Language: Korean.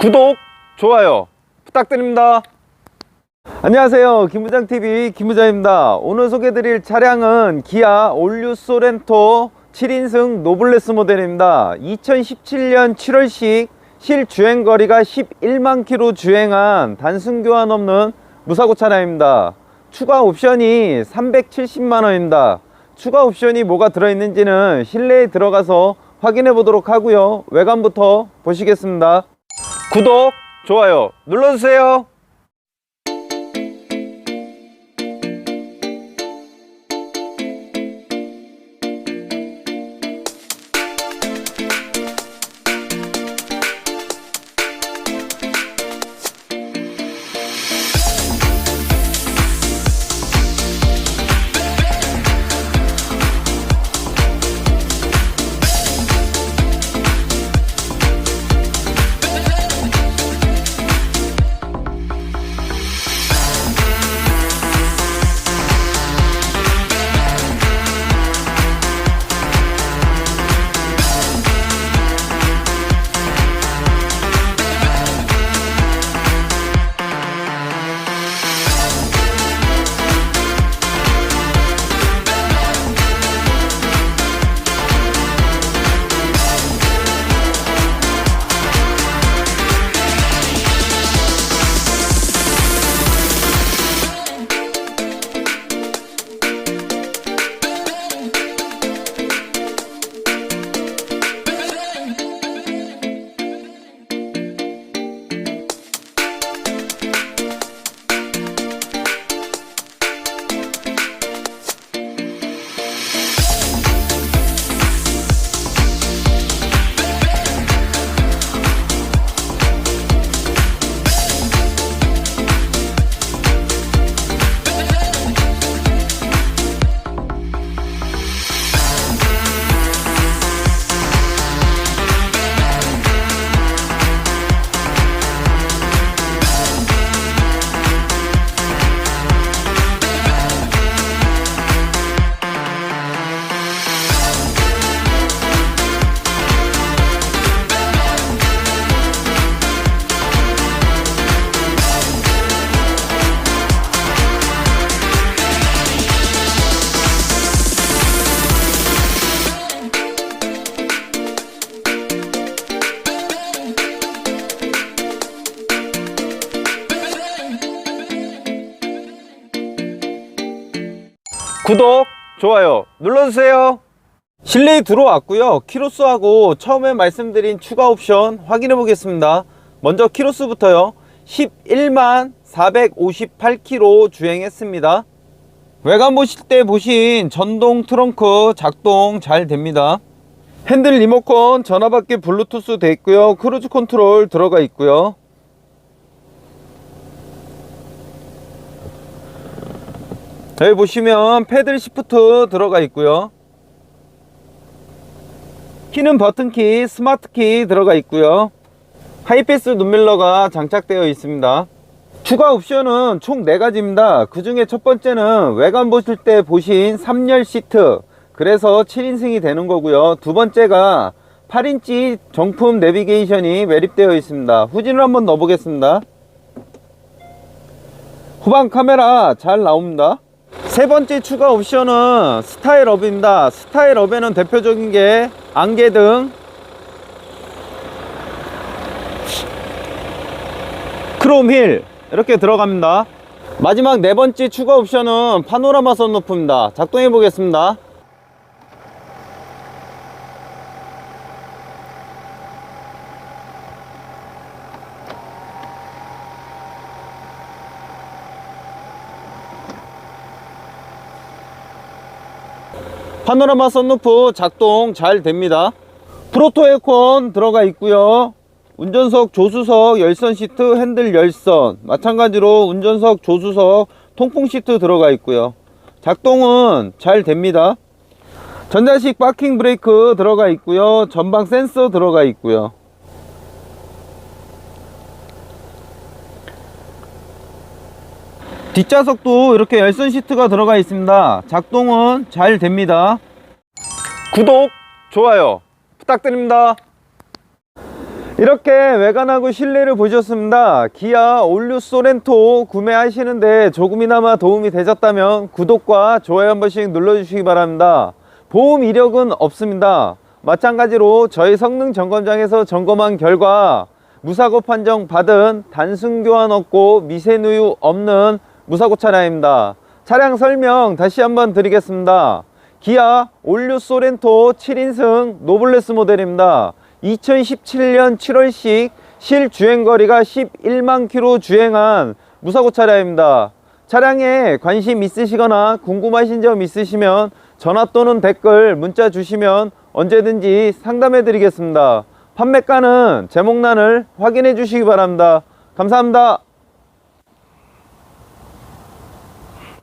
구독, 좋아요 부탁드립니다. 안녕하세요. 김부장TV 김부장입니다. 오늘 소개드릴 차량은 기아 올류 소렌토 7인승 노블레스 모델입니다. 2017년 7월식 실주행 거리가 11만 킬로 주행한 단순 교환 없는 무사고 차량입니다. 추가 옵션이 370만 원입니다. 추가 옵션이 뭐가 들어있는지는 실내에 들어가서 확인해 보도록 하고요. 외관부터 보시겠습니다. 구독, 좋아요 눌러주세요. 구독, 좋아요 눌러주세요. 실내에 들어왔고요. 키로수하고 처음에 말씀드린 추가 옵션 확인해 보겠습니다. 먼저 키로수부터요. 11만 458km 주행했습니다. 외관 보실 때 보신 전동 트렁크 작동 잘 됩니다. 핸들 리모컨 전화받기 블루투스 돼 있고요. 크루즈 컨트롤 들어가 있고요. 여기 보시면 패들 시프트 들어가 있고요. 키는 버튼키, 스마트키 들어가 있고요. 하이패스 눈밀러가 장착되어 있습니다. 추가 옵션은 총 4가지입니다. 그 중에 첫 번째는 외관 보실 때 보신 3열 시트. 그래서 7인승이 되는 거고요. 두 번째가 8인치 정품 내비게이션이 매립되어 있습니다. 후진을 한번 넣어 보겠습니다. 후방 카메라 잘 나옵니다. 세 번째 추가 옵션은 스타일 업입니다. 스타일 업에는 대표적인 게 안개등, 크롬힐 이렇게 들어갑니다. 마지막 네 번째 추가 옵션은 파노라마 선루프입니다. 작동해 보겠습니다. 파노라마 선루프 작동 잘 됩니다. 프로토 에어컨 들어가 있고요. 운전석, 조수석, 열선 시트, 핸들 열선. 마찬가지로 운전석, 조수석, 통풍 시트 들어가 있고요. 작동은 잘 됩니다. 전자식 파킹 브레이크 들어가 있고요. 전방 센서 들어가 있고요. 뒷좌석도 이렇게 열선 시트가 들어가 있습니다. 작동은 잘 됩니다. 구독, 좋아요 부탁드립니다. 이렇게 외관하고 실내를 보셨습니다. 기아 올류 소렌토 구매하시는데 조금이나마 도움이 되셨다면 구독과 좋아요 한 번씩 눌러주시기 바랍니다. 보험 이력은 없습니다. 마찬가지로 저희 성능 점검장에서 점검한 결과 무사고 판정 받은 단순 교환 없고 미세 누유 없는 무사고 차량입니다. 차량 설명 다시 한번 드리겠습니다. 기아 올류 소렌토 7인승 노블레스 모델입니다. 2017년 7월식 실주행거리가 11만 킬로 주행한 무사고 차량입니다. 차량에 관심 있으시거나 궁금하신 점 있으시면 전화 또는 댓글 문자 주시면 언제든지 상담해 드리겠습니다. 판매가는 제목란을 확인해 주시기 바랍니다. 감사합니다.